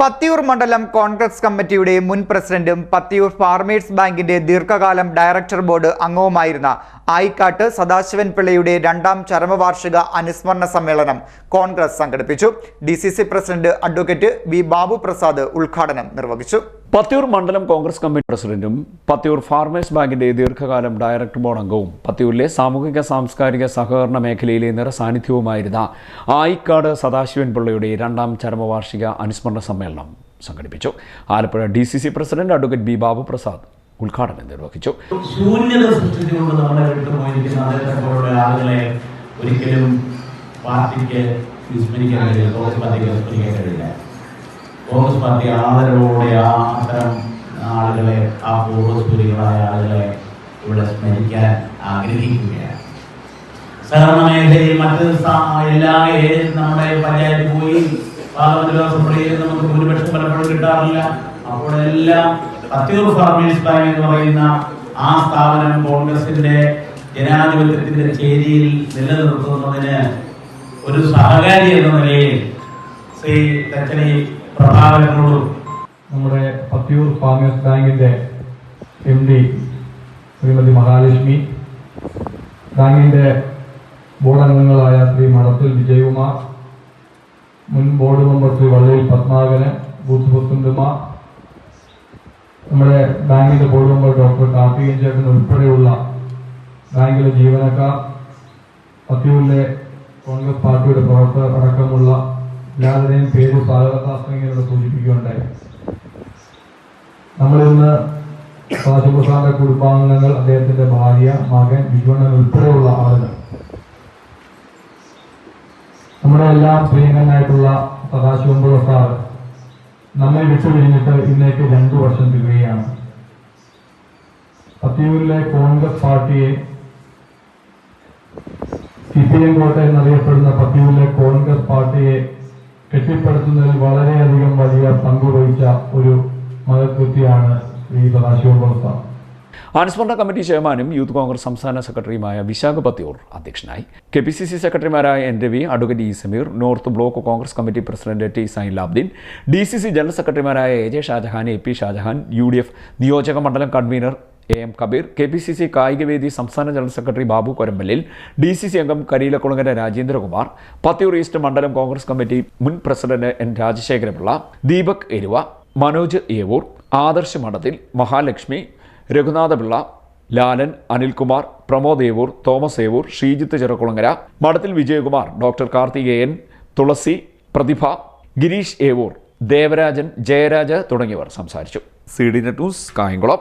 പത്തിയൂർ മണ്ഡലം കോൺഗ്രസ് കമ്മിറ്റിയുടെ മുൻ പ്രസിഡന്റും പത്തിയൂർ ഫാർമേഴ്സ് ബാങ്കിന്റെ ദീർഘകാലം ഡയറക്ടർ ബോർഡ് അംഗവുമായിരുന്ന ആയിക്കാട്ട് സദാശിവൻ പിള്ളയുടെ രണ്ടാം ചരമവാർഷിക അനുസ്മരണ സമ്മേളനം കോൺഗ്രസ് സംഘടിപ്പിച്ചു. D president advocate V Babu Prasad ഉദ്ഘാടനം നിർവഹിച്ചു. പത്തിയൂർ മണ്ഡലം കോൺഗ്രസ് കമ്മിറ്റി പ്രസിഡന്റും പത്തിയൂർ ഫാർമേഴ്സ് ബാങ്കിന്റെ ദീർഘകാലം ഡയറക്ടർ ബോർഡ് അംഗവും പത്തിയൂരിലെ സാമൂഹിക സാംസ്കാരിക സഹകരണ മേഖലയിലെ നിറസാന്നിധ്യവുമായിരുന്ന ആയിക്കാട് സദാശിവൻ പിള്ളയുടെ രണ്ടാം ചരമവാർഷിക അനുസ്മരണ സമ്മേളനം സംഘടിപ്പിച്ചു. Alappuzha D C C president advocate B Babu Prasad ഉദ്ഘാടനം നിർവഹിച്ചു. ശൂന്യത നമ്മളെ ഒരിക്കലും കോൺഗ്രസ് പാർട്ടി ആദരവോടെ ആ അത്തരം ആളുകളെ ആ പൂർവസ്ഫുരികളായ ആളുകളെ ഇവിടെ സ്മരിക്കാൻ ആഗ്രഹിക്കുകയാണ്. സഹകരണ മേഖലയിൽ മറ്റ് എല്ലാ നമ്മുടെ പഞ്ചായത്ത് പോയി അസംബ്ലിയിൽ നമുക്ക് ഭൂരിപക്ഷം പലപ്പോഴും കിട്ടാറില്ല. അപ്പോഴെല്ലാം പത്തിയൂർ ഫാർമേഴ്സ് ബാങ്ക് എന്ന് പറയുന്ന ആ സ്ഥാപനം കോൺഗ്രസിന്റെ ജനാധിപത്യത്തിന്റെ ചേരിയിൽ നിലനിർത്തുന്നതിന് ഒരു സഹകാരി എന്ന നിലയിൽ ശ്രീ തച്ചനി പ്രഭാകരനോടും നമ്മുടെ പത്തിയൂർ ഫാർമേഴ്സ് ബാങ്കിന്റെ എം ഡി ശ്രീമതി മഹാലക്ഷ്മി ബാങ്കിന്റെ ബോർഡ് അംഗങ്ങളായ ശ്രീ മടത്തിൽ വിജയകുമാർ മുൻ board member Shri Valliyil Padmakaran booth പ്രസിഡന്റുമാർ നമ്മുടെ ബാങ്കിന്റെ ബോർഡ് മെമ്പർ ഡോക്ടർ കാർത്തികൻ ചേട്ടൻ ഉൾപ്പെടെയുള്ള ബാങ്കിലെ ജീവനക്കാർ പത്യൂരിലെ കോൺഗ്രസ് പാർട്ടിയുടെ പ്രവർത്തകർ അടക്കമുള്ള എല്ലാവരുടെയും പേര് സ്വാഗതാസ്ത്രങ്ങളോട് സൂചിപ്പിക്കുകയുണ്ടായി. നമ്മളിന്ന് സദാശിവപ്രസാദിന്റെ കുടുംബാംഗങ്ങൾ അദ്ദേഹത്തിന്റെ ഭാര്യ മകൻ വിജുവണ്ണൻ ഉൾപ്പെടെയുള്ള ആളുകൾ നമ്മുടെ എല്ലാം പ്രിയങ്കനായിട്ടുള്ള സദാശിവമ്പുഴ സാർ നമ്മെ വിട്ടുപിരിഞ്ഞിട്ട് ഇന്നേക്ക് രണ്ടു വർഷം തികയാണ് പത്തിയൂരിലെ കോൺഗ്രസ് പാർട്ടിയെ സി പി എം കോട്ട എന്നറിയപ്പെടുന്ന പത്തിയൂരിലെ കോൺഗ്രസ് പാർട്ടിയെ കെട്ടിപ്പടുത്തുന്നതിൽ വളരെയധികം വലിയ പങ്കുവഹിച്ച ഒരു മതകൃത്യാണ് ശ്രീ സദാശിവം സാർ. അനുസ്മരണ കമ്മിറ്റി ചെയർമാനും യൂത്ത് കോൺഗ്രസ് സംസ്ഥാന സെക്രട്ടറിയുമായ വിശാഖ പത്തിയൂർ അധ്യക്ഷനായി. കെ പി സി സി സെക്രട്ടറിമാരായ N Ravi advocate E Sameer north block Congress committee president T Zainulabdeen D C C general സെക്രട്ടറിമാരായ A J Shajahan A P Shajahan U D F നിയോജക മണ്ഡലം convener A M Kabeer K P C C കായികവേദി സംസ്ഥാന general secretary Babu കൊരമ്പലിൽ D C C അംഗം Kareelakulangara Rajendrakumar Pathiyoor east മണ്ഡലം Congress committee മുൻ president N Rajasekharapillai Deepak Eruva Manoj Evoor Adarsh Madathil Mahalakshmi Raghunathapillai Lalan Anilkumar Pramod Evoor Thomas Evoor Sreejith Cherukulangara Madathil Vijayakumar doctor Karthikeyan Thulasi Prathibha Gireesh Evoor Devarajan Jayaraj തുടങ്ങിയവർ സംസാരിച്ചു. C D net news Kayamkulam.